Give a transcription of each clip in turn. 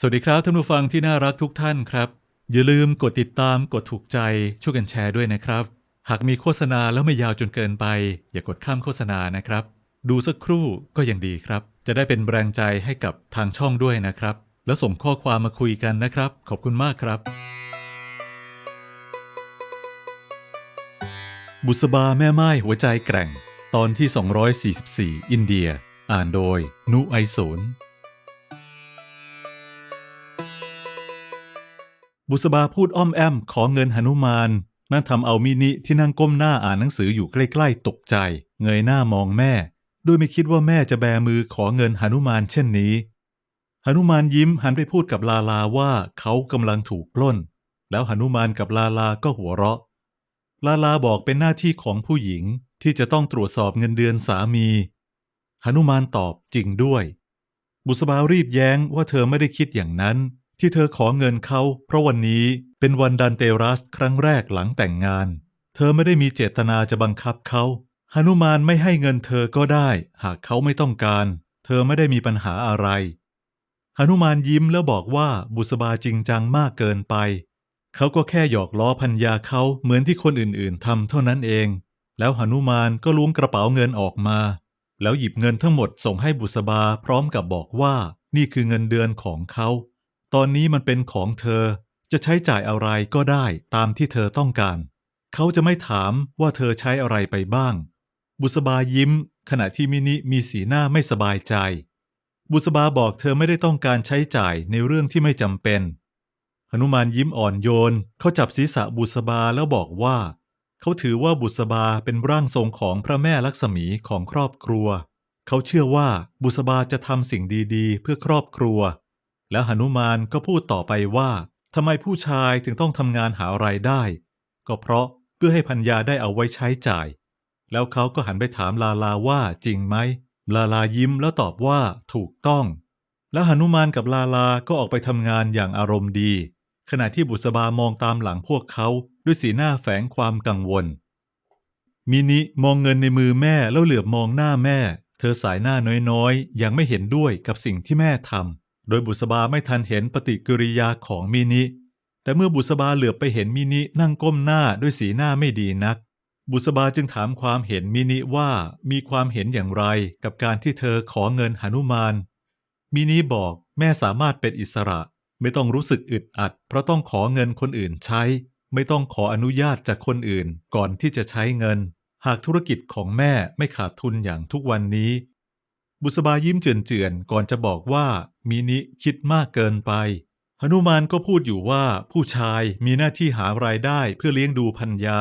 สวัสดีครับท่านผู้ฟังที่น่ารักทุกท่านครับ อย่าลืมกดติดตามกดถูกใจช่วยกันแชร์ด้วยนะครับ หากมีโฆษณาแล้วไม่ยาวจนเกินไป อย่ากดข้ามโฆษณานะครับ ดูสักครู่ก็ยังดีครับ จะได้เป็นแรงใจให้กับทางช่องด้วยนะครับ แล้วส่งข้อความมาคุยกันนะครับ ขอบคุณมากครับ บุษบาแม่ไม้หัวใจแกร่ง ตอนที่ 244 อินเดีย อ่านโดย นุไอศูนย์ บุษบาพูดอ้อมแอมขอเงินหนุมาน นั่นทำเอามินิที่นั่งก้มหน้าอ่านหนังสืออยู่ใกล้ๆตกใจ เงยหน้ามองแม่โดยไม่คิดว่าแม่จะแบมือขอเงินหนุมานเช่นนี้หนุมานยิ้มหันไปพูดกับลาลาว่าเขากำลังถูกปล้น แล้วหนุมานกับลาลาก็หัวเราะ ลาลาบอกเป็นหน้าที่ของผู้หญิงที่จะต้องตรวจสอบเงินเดือนสามีหนุมานตอบจริงด้วย บุษบารีบแย้งว่าเธอไม่ได้คิดอย่างนั้น ที่เธอขอเงินเขาเพราะวันนี้เป็นวันดันเตรัสครั้งแรกหลังแต่งงาน เธอไม่ได้มีเจตนาจะบังคับเขาหนุมานไม่ให้เงินเธอก็ได้ หากเขาไม่ต้องการ เธอไม่ได้มีปัญหาอะไรหนุมานยิ้มแล้วบอกว่าบุษบาจริงจังมากเกินไป เขาก็แค่หยอกล้อพัญญาเขาเหมือนที่คนอื่นๆทำเท่านั้นเอง แล้วหนุมานก็ล้วงกระเป๋าเงินออกมา แล้วหยิบเงินทั้งหมดส่งให้บุษบาพร้อมกับบอกว่านี่คือเงินเดือนของเขา ตอนนี้มันเป็นของเธอ จะใช้จ่ายอะไรก็ได้ตามที่เธอต้องการ เขาจะไม่ถามว่าเธอใช้อะไรไปบ้าง บุษบายิ้ม ขณะที่มินิมีสีหน้าไม่สบายใจ บุษบาบอกเธอไม่ได้ต้องการใช้จ่ายในเรื่องที่ไม่จำเป็นหนุมานยิ้มอ่อนโยน เขาจับศีรษะบุษบาแล้วบอกว่า เขาถือว่าบุษบาเป็นร่างทรงของพระแม่ลักษมีของครอบครัว เขาเชื่อว่าบุษบาจะทำสิ่งดีๆ เพื่อครอบครัว แล้วหนุมานก็พูดต่อไปว่าทำไมผู้ชายถึงต้องทำงานหาไรายได้ ก็เพราะเพื่อให้พัญญาได้เอาไว้ใช้จ่าย แล้วเขาก็หันไปถามลาลาว่าจริงไหม ลาลายิ้มแล้วตอบว่าถูกต้อง แล้วหนุมานกับลาลาก็ออกไปทำงานอย่างอารมณ์ดี ขณะที่บุษบามองตามหลังพวกเขาด้วยสีหน้าแฝงความกังวล มินิมองเงินในมือแม่แล้วเหลือบมองหน้าแม่ เธอสายหน้าน้อยๆ ยังไม่เห็นด้วยกับสิ่งที่แม่ทำ โดยบุษบาไม่ทันเห็นปฏิกิริยาของมินิ แต่เมื่อบุษบาเหลือบไปเห็นมินินั่งก้มหน้าด้วยสีหน้าไม่ดีนัก บุษบาจึงถามความเห็นมินิว่ามีความเห็นอย่างไรกับการที่เธอขอเงินหนุมาน มินิบอกแม่สามารถเป็นอิสระ ไม่ต้องรู้สึกอึดอัด เพราะต้องขอเงินคนอื่นใช้ ไม่ต้องขออนุญาตจากคนอื่นก่อนที่จะใช้เงิน หากธุรกิจของแม่ไม่ขาดทุนอย่างทุกวันนี้ บุษบายิ้มเจือนๆก่อนจะบอกว่ามินิคิดมากเกินไปหนุมานก็พูดอยู่ว่าผู้ชายมีหน้าที่หารายได้เพื่อเลี้ยงดูพัญญา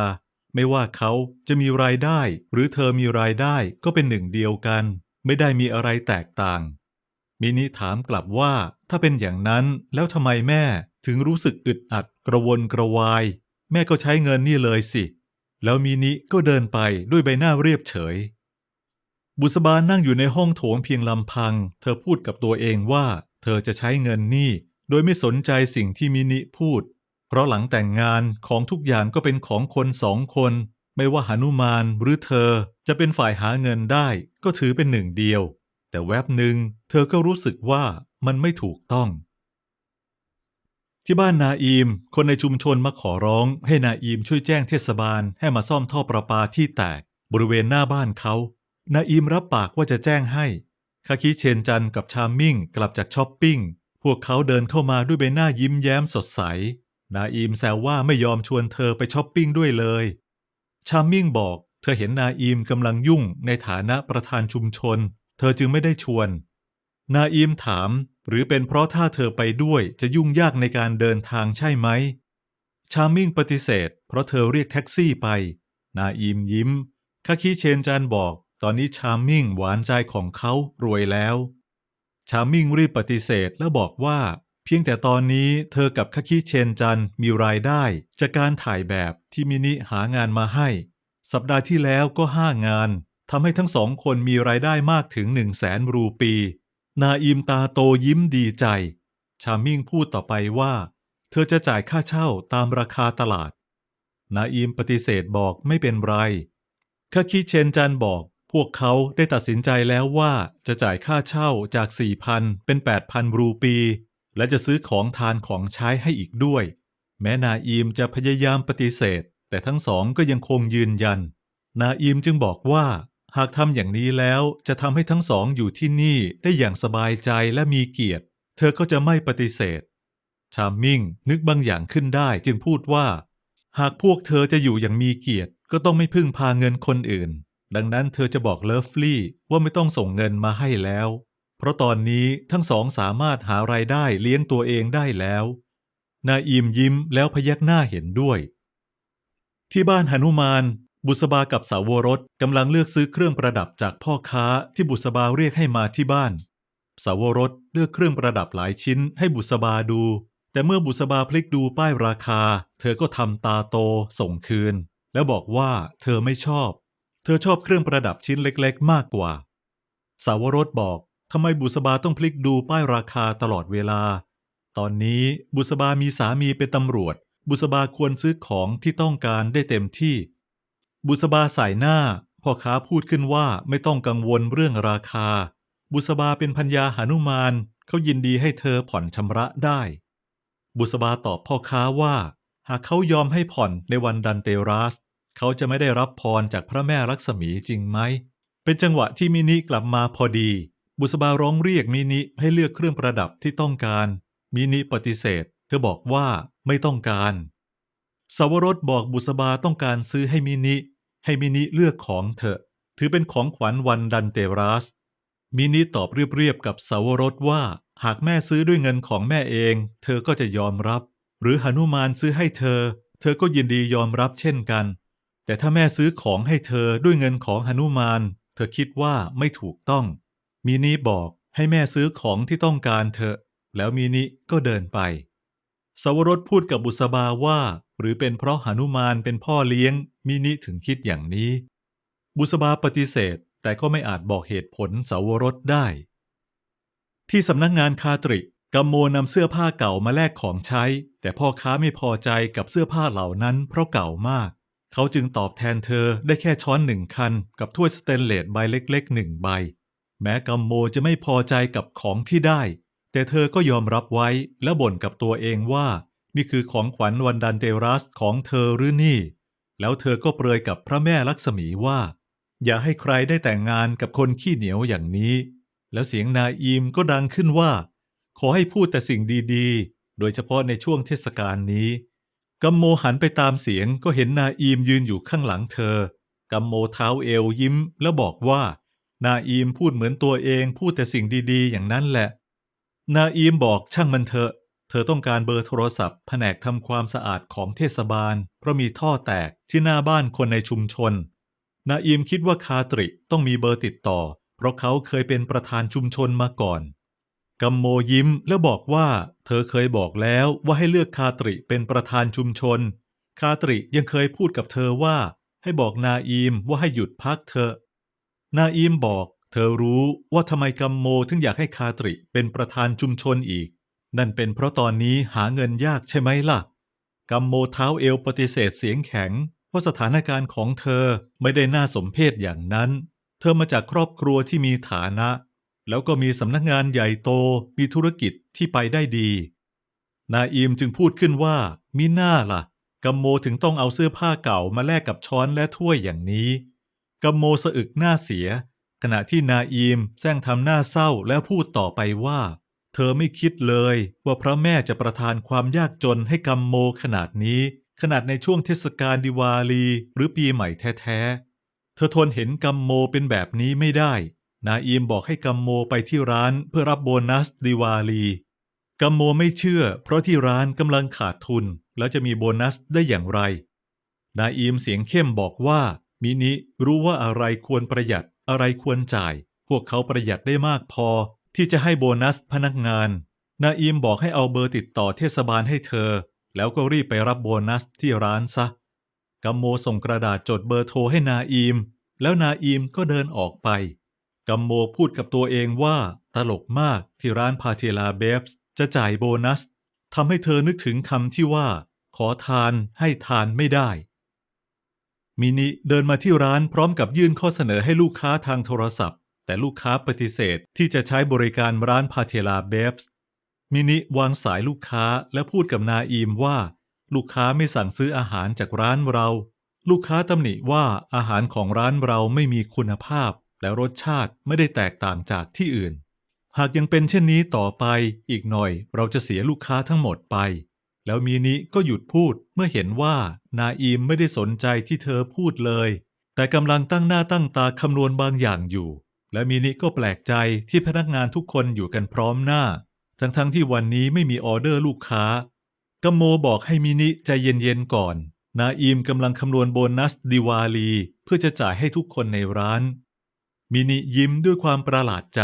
ไม่ว่าเขาจะมีรายได้ หรือเธอมีรายได้ก็เป็นหนึ่งเดียวกัน ไม่ได้มีอะไรแตกต่าง มินิถามกลับว่าถ้าเป็นอย่างนั้นแล้วทำไมแม่ถึงรู้สึกอึดอัดกระวนกระวาย แม่ก็ใช้เงินนี่เลยสิ แล้วมินิก็เดินไปด้วยใบหน้าเรียบเฉย บุษบานั่งอยู่ในห้องโถงเพียงลำพัง เธอพูดกับตัวเองว่า เธอจะใช้เงินนี่ โดยไม่สนใจสิ่งที่มินิพูด เพราะหลังแต่งงานของทุกอย่างก็เป็นของคนสองคน ไม่ว่าหนุมานหรือเธอจะเป็นฝ่ายหาเงินได้ ก็ถือเป็นหนึ่งเดียว แต่แวบหนึ่งเธอก็รู้สึกว่ามันไม่ถูกต้อง ที่บ้านนาอีม คนในชุมชนมาขอร้อง ให้นาอีมช่วยแจ้งเทศบาลให้มาซ่อมท่อประปาที่แตกบริเวณหน้าบ้านเขา นาอีมรับปากว่าจะแจ้งให้ คาคิเชนจันกับชามิ่งกลับจากช้อปปิ้ง พวกเขาเดินเข้ามาด้วยใบหน้ายิ้มแย้มสดใส นาอีมแซวว่าไม่ยอมชวนเธอไปช้อปปิ้งด้วยเลย ชามิ่งบอก เธอเห็นนาอีมกำลังยุ่งในฐานะประธานชุมชน เธอจึงไม่ได้ชวน นาอีมถาม หรือเป็นเพราะถ้าเธอไปด้วยจะยุ่งยากในการเดินทางใช่ไหม ชามิ่งปฏิเสธ เพราะเธอเรียกแท็กซี่ไป นาอีมยิ้มคาคิเชนจันบอก ตอนนี้ชามิ่งหวานใจของเขารวยแล้ว ชามิ่งรีบปฏิเสธและบอกว่า เพียงแต่ตอนนี้เธอกับคาคิเชนจันมีรายได้ จากการถ่ายแบบที่มินิหางานมาให้ สัปดาห์ที่แล้วก็ห้างานทำให้ทั้งสองคนมีรายได้มากถึงหนึ่งแสนรูปี นาอิมตาโตยิ้มดีใจ ชามิ่งพูดต่อไปว่า เธอจะจ่ายค่าเช่าตามราคาตลาด นาอิมปฏิเสธบอกไม่เป็นไรคาคิเชนจันบอก วกเขาได้ตัดสินใจแล้วว่าจะจ่ายค่าเช่าจาก 4,000 เป็น 8,000 รูปี และจะซื้อของทานของใช้ให้อีกด้วย แม้นาอีมจะพยายามปฏิเสธ แต่ทั้งสองก็ยังคงยืนยัน นาอีมจึงบอกว่า หากทำอย่างนี้แล้วจะทำให้ทั้งสองอยู่ที่นี่ได้อย่างสบายใจและมีเกียรติ เธอก็จะไม่ปฏิเสธ ชามมิ่งนึกบางอย่างขึ้นได้จึงพูดว่า หากพวกเธอจะอยู่อย่างมีเกียรติก็ต้องไม่พึ่งพาเงินคนอื่น ดังนั้นเธอจะบอกเลิฟลี่ว่าไม่ต้องส่งเงินมาให้แล้ว เพราะตอนนี้ทั้งสองสามารถหารายได้เลี้ยงตัวเองได้แล้ว นาอีมยิ้มแล้วพยักหน้าเห็นด้วย ที่บ้านหนุมาน บุษบากับสาวรสกำลังเลือกซื้อเครื่องประดับจากพ่อค้าที่บุษบาเรียกให้มาที่บ้าน สาวรสเลือกเครื่องประดับหลายชิ้นให้บุษบาดู แต่เมื่อบุษบาพลิกดูป้ายราคา เธอก็ทำตาโตส่งคืน แล้วบอกว่าเธอไม่ชอบ เธอชอบเครื่องประดับชิ้นเล็กๆ มากกว่า สาวรสบอกทำไมบุษบาต้องพลิกดูป้ายราคาตลอดเวลา ตอนนี้บุษบามีสามีเป็นตำรวจ บุษบาควรซื้อของที่ต้องการได้เต็มที่ บุษบาสายหน้าพ่อค้าพูดขึ้นว่าไม่ต้องกังวลเรื่องราคา บุษบาเป็นพัญญาหานุมานเขายินดีให้เธอผ่อนชำระได้ บุษบาตอบพ่อค้าว่า หากเขายอมให้ผ่อนในวันดันเตรัส เขาจะไม่ได้รับพรจากพระแม่ลักษมีจริงไหม เป็นจังหวะที่มินิกลับมาพอดี บุษบาร้องเรียกมินิให้เลือกเครื่องประดับที่ต้องการ มินิปฏิเสธ เธอบอกว่าไม่ต้องการสาวรสบอกบุษบาต้องการซื้อให้มินิ ให้มินิเลือกของเถอะ ถือเป็นของขวัญวันดันเตรัส มินิตอบเรียบๆกับสาวรสว่า หากแม่ซื้อด้วยเงินของแม่เอง เธอก็จะยอมรับ หรือหนุมานซื้อให้เธอ เธอก็ยินดียอมรับเช่นกัน แต่ถ้าแม่ซื้อของให้เธอด้วยเงินของหนุมาน เธอคิดว่าไม่ถูกต้อง มินิบอกให้แม่ซื้อของที่ต้องการเถอแล้วมินิก็เดินไปสาวรสพูดกับบุษบาว่า หรือเป็นเพราะหนุมานเป็นพ่อเลี้ยง มินิถึงคิดอย่างนี้ บุษบาปฏิเสธแต่ก็ไม่อาจบอกเหตุผลสาวรสได้ ที่สำนักงานคาตริกัมโมนำเสื้อผ้าเก่ามาแลกของใช้ แต่พ่อค้าไม่พอใจกับเสื้อผ้าเหล่านั้นเพราะเก่ามาก เขาจึงตอบแทนเธอได้แค่ช้อนหนึ่งคัน กับถ้วยสเตนเลสใบเล็กๆหนึ่งใบ แม้กัมโมจะไม่พอใจกับของที่ได้ แต่เธอก็ยอมรับไว้และบ่นกับตัวเองว่า นี่คือของขวัญวันดันเตรัสของเธอหรือนี่ แล้วเธอก็เปรยกับพระแม่ลักษมีว่า อย่าให้ใครได้แต่งงานกับคนขี้เหนียวอย่างนี้ แล้วเสียงนาอีมก็ดังขึ้นว่า ขอให้พูดแต่สิ่งดีๆ โดยเฉพาะในช่วงเทศกาลนี้ กัมโมหันไปตามเสียงก็เห็นนาอีมยืนอยู่ข้างหลังเธอ กัมโมเท้าเอวยิ้มแล้วบอกว่า นาอีมพูดเหมือนตัวเองพูดแต่สิ่งดีๆ อย่างนั้นแหละ นาอีมบอกช่างมันเถอะ เธอต้องการเบอร์โทรศัพท์ แผนกทำความสะอาดของเทศบาล เพราะมีท่อแตกที่หน้าบ้านคนในชุมชน นาอีมคิดว่าคาตริต้องมีเบอร์ติดต่อ เพราะเขาเคยเป็นประธานชุมชนมาก่อน กัมโมยิ้มแล้วบอกว่า เธอเคยบอกแล้วว่าให้เลือกคาตริเป็นประธานชุมชน คาตริยังเคยพูดกับเธอว่า ให้บอกนาอีมว่าให้หยุดพักเธอ นาอีมบอก เธอรู้ว่าทำไมกัมโมถึงอยากให้คาตริเป็นประธานชุมชนอีก นั่นเป็นเพราะตอนนี้หาเงินยากใช่ไหมล่ะ กัมโมเท้าเอวปฏิเสธเสียงแข็งว่าสถานการณ์ของเธอไม่ได้น่าสมเพชอย่างนั้น เธอมาจากครอบครัวที่มีฐานะ แล้วก็มีสำนักงานใหญ่โตมีธุรกิจที่ไปได้ดี นาอีมจึงพูดขึ้นว่ามิน่าล่ะกัมโมถึงต้องเอาเสื้อผ้าเก่ามาแลกกับช้อนและถ้วยอย่างนี้กัมโมสะอึกหน้าเสีย ขณะที่นาอีมแซงทำหน้าเศร้าแล้วพูดต่อไปว่า เธอไม่คิดเลยว่าพระแม่จะประทานความยากจนให้กัมโมขนาดนี้ ขนาดในช่วงเทศกาลดิวาลีหรือปีใหม่แท้ๆเธอทนเห็นกัมโมเป็นแบบนี้ไม่ได้ นาอีมบอกให้กัมโมไปที่ร้านเพื่อรับโบนัสดิวาลีกัมโมไม่เชื่อ เพราะที่ร้านกำลังขาดทุน แล้วจะมีโบนัสได้อย่างไร นาอีมเสียงเข้มบอกว่า มินิรู้ว่าอะไรควรประหยัดอะไรควรจ่าย พวกเขาประหยัดได้มากพอ ที่จะให้โบนัสพนักงาน นาอีมบอกให้เอาเบอร์ติดต่อเทศบาลให้เธอ แล้วก็รีบไปรับโบนัสที่ร้านซะกัมโมส่งกระดาษจดเบอร์โทรให้นาอีม แล้วนาอีมก็เดินออกไป กัมโมพูดกับตัวเองว่าตลกมากที่ร้านพาเทลาเบฟส์จะจ่ายโบนัสทำให้เธอนึกถึงคำที่ว่า ขอทานให้ทานไม่ได้ มินิเดินมาที่ร้านพร้อมกับยื่นข้อเสนอให้ลูกค้าทางโทรศัพท์ แต่ลูกค้าปฏิเสธที่จะใช้บริการร้านพาเทลาเบฟส์มินิวางสายลูกค้าและพูดกับนาอีมว่า ลูกค้าไม่สั่งซื้ออาหารจากร้านเรา ลูกค้าตำหนิว่าอาหารของร้านเราไม่มีคุณภาพ และรสชาติไม่ได้แตกต่างจากที่อื่น หากยังเป็นเช่นนี้ต่อไปอีกหน่อยเราจะเสียลูกค้าทั้งหมดไป แล้วมินิก็หยุดพูดเมื่อเห็นว่านาอีมไม่ได้สนใจที่เธอพูดเลย แต่กำลังตั้งหน้าตั้งตาคำนวณบางอย่างอยู่ และมินิก็แปลกใจที่พนักงานทุกคนอยู่กันพร้อมหน้า ทั้งๆทที่วันนี้ไม่มีออเดอร์ลูกค้ากัมโมบอกให้มินิใจเย็นๆก่อน นาอีมกำลังคำนวณโบนัสดิวาลี เพื่อจะจ่ายให้ทุกคนในร้าน มินิยิ้มด้วยความประหลาดใจ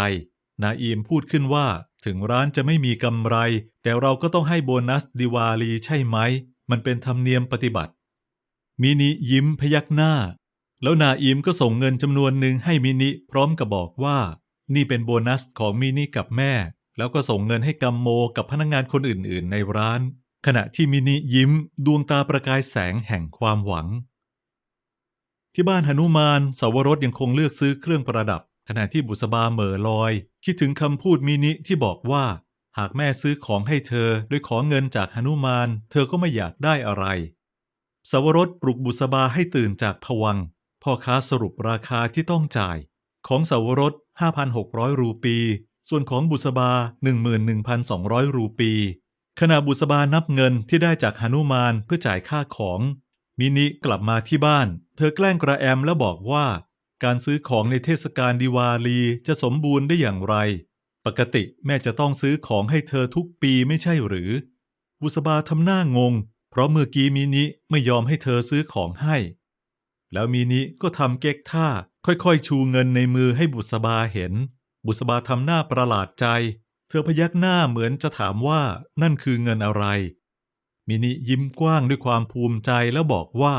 นาอีมพูดขึ้นว่า ถึงร้านจะไม่มีกำไร แต่เราก็ต้องให้โบนัสดิวาลีใช่ไหม มันเป็นธรรมเนียมปฏิบัติ มินิยิ้มพยักหน้า แล้วนาอีมก็ส่งเงินจำนวนหนึ่งให้มินิพร้อมกับบอกว่า นี่เป็นโบนัสของมินิกับแม่ แล้วก็ส่งเงินให้กัมโมกับพนักงานคนอื่นๆ ในร้าน ขณะที่มินิยิ้มดวงตาประกายแสงแห่งความหวัง ที่บ้านหนุมานสาวรสยังคงเลือกซื้อเครื่องประดับ ขณะที่บุษบาเหม่อลอย คิดถึงคำพูดมินิที่บอกว่า หากแม่ซื้อของให้เธอโดยขอเงินจากหนุมาน เธอก็ไม่อยากได้อะไร สาวรสปลุกบุษบาให้ตื่นจากผวังพ่อค้าสรุปราคาที่ต้องจ่าย ของสาวรส 5,600 รูปี ส่วนของบุษบา 11,200 รูปีขณะบุษบานับเงินที่ได้จากหนุมานเพื่อจ่ายค่าของ มินิกลับมาที่บ้าน เธอแกล้งกระแอมและบอกว่า การซื้อของในเทศกาลดิวาลีจะสมบูรณ์ได้อย่างไร ปกติแม่จะต้องซื้อของให้เธอทุกปีไม่ใช่หรือ บุษบาทำหน้างง เพราะเมื่อกี้มินิไม่ยอมให้เธอซื้อของให้ แล้วมินิก็ทำเก๊กท่าค่อยๆ ชูเงินในมือให้บุษบาเห็น บุษบาทำหน้าประหลาดใจ เธอพยักหน้าเหมือนจะถามว่านั่นคือเงินอะไร มินิยิ้มกว้างด้วยความภูมิใจแล้วบอกว่า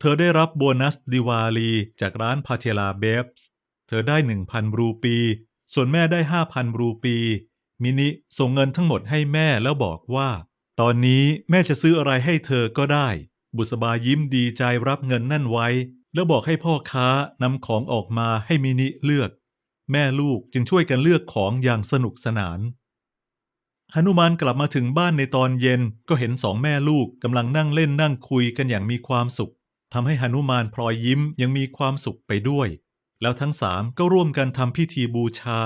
เธอได้รับโบนัสดิวาลีจากร้านพาเทลาเบฟส์เธอได้ 1,000 รูปี ส่วนแม่ได้ 5,000 รูปี มินิส่งเงินทั้งหมดให้แม่แล้วบอกว่า ตอนนี้แม่จะซื้ออะไรให้เธอก็ได้ บุษบายิ้มดีใจรับเงินนั่นไว้ แล้วบอกให้พ่อค้านำของออกมาให้มินิเลือก แม่ลูกจึงช่วยกันเลือกของอย่างสนุกสนานหนุมานกลับมาถึงบ้านในตอนเย็นก็เห็นสองแม่ลูกกำลังนั่งเล่นนั่งคุยกันอย่างมีความสุข ทำให้หนุมานพลอยยิ้มยังมีความสุขไปด้วย แล้วทั้งสามก็ร่วมกันทำพิธีบูชา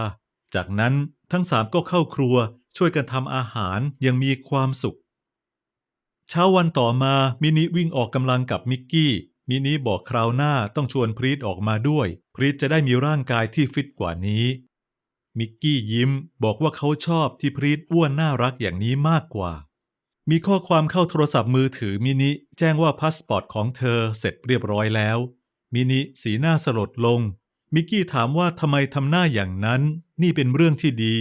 จากนั้นทั้งสามก็เข้าครัวช่วยกันทำอาหารยังมีความสุข เช้าวันต่อมามินิวิ่งออกกำลังกับมิกกี้มินิบอกคราวหน้าต้องชวนพรีตออกมาด้วย พรีตจะได้มีร่างกายที่ฟิตกว่านี้ มิกกี้ยิ้มบอกว่าเขาชอบที่พรีตอ้วนน่ารักอย่างนี้มากกว่า มีข้อความเข้าโทรศัพท์มือถือมินิแจ้งว่าพาสปอร์ตของเธอเสร็จเรียบร้อยแล้ว มินิสีหน้าสลดลง มิกกี้ถามว่าทำไมทำหน้าอย่างนั้น นี่เป็นเรื่องที่ดี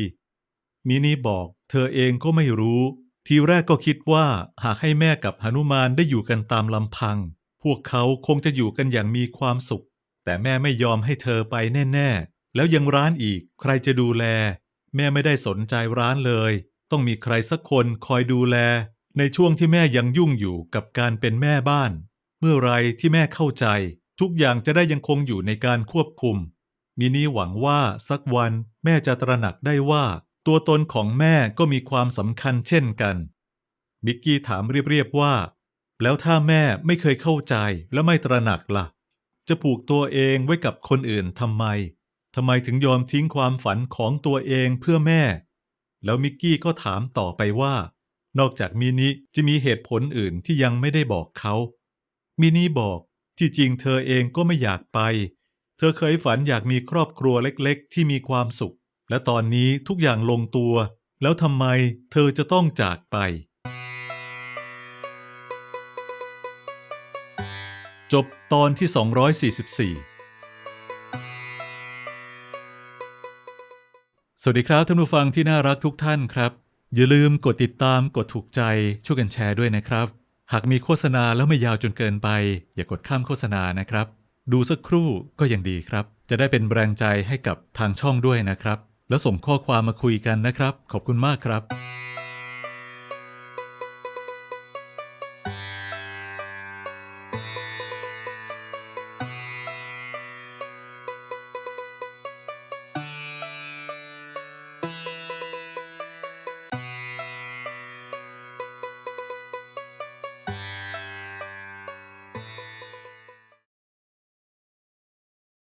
มินิบอก เธอเองก็ไม่รู้ ทีแรกก็คิดว่าหากให้แม่กับหนุมานได้อยู่กันตามลำพัง พวกเขาคงจะอยู่กันอย่างมีความสุข แต่แม่ไม่ยอมให้เธอไปแน่ ๆ แล้วยังร้านอีก ใครจะดูแล แม่ไม่ได้สนใจร้านเลย ต้องมีใครสักคนคอยดูแล ในช่วงที่แม่ยังยุ่งอยู่กับการเป็นแม่บ้าน เมื่อไรที่แม่เข้าใจ ทุกอย่างจะได้ยังคงอยู่ในการควบคุม มินี่หวังว่าสักวันแม่จะตระหนักได้ว่า ตัวตนของแม่ก็มีความสำคัญเช่นกัน มิกกี้ถามเรียบๆว่า แล้วถ้าแม่ไม่เคยเข้าใจและไม่ตระหนักล่ะ จะผูกตัวเองไว้กับคนอื่นทำไมทำไมถึงยอมทิ้งความฝันของตัวเองเพื่อแม่ แล้วมิกกี้ก็ถามต่อไปว่า นอกจากมินิจะมีเหตุผลอื่นที่ยังไม่ได้บอกเขา มินิบอกที่จริงเธอเองก็ไม่อยากไป เธอเคยฝันอยากมีครอบครัวเล็กๆ ที่มีความสุข และตอนนี้ทุกอย่างลงตัว แล้วทำไมเธอจะต้องจากไป จบตอนที่ 244สวัสดีครับท่านผู้ฟังที่น่ารักทุกท่านครับ อย่าลืมกดติดตามกดถูกใจช่วยกันแชร์ด้วยนะครับ หากมีโฆษณาแล้วไม่ยาวจนเกินไป อย่ากดข้ามโฆษณานะครับ ดูสักครู่ก็ยังดีครับ จะได้เป็นแรงใจให้กับทางช่องด้วยนะครับ แล้วส่งข้อความมาคุยกันนะครับ ขอบคุณมากครับ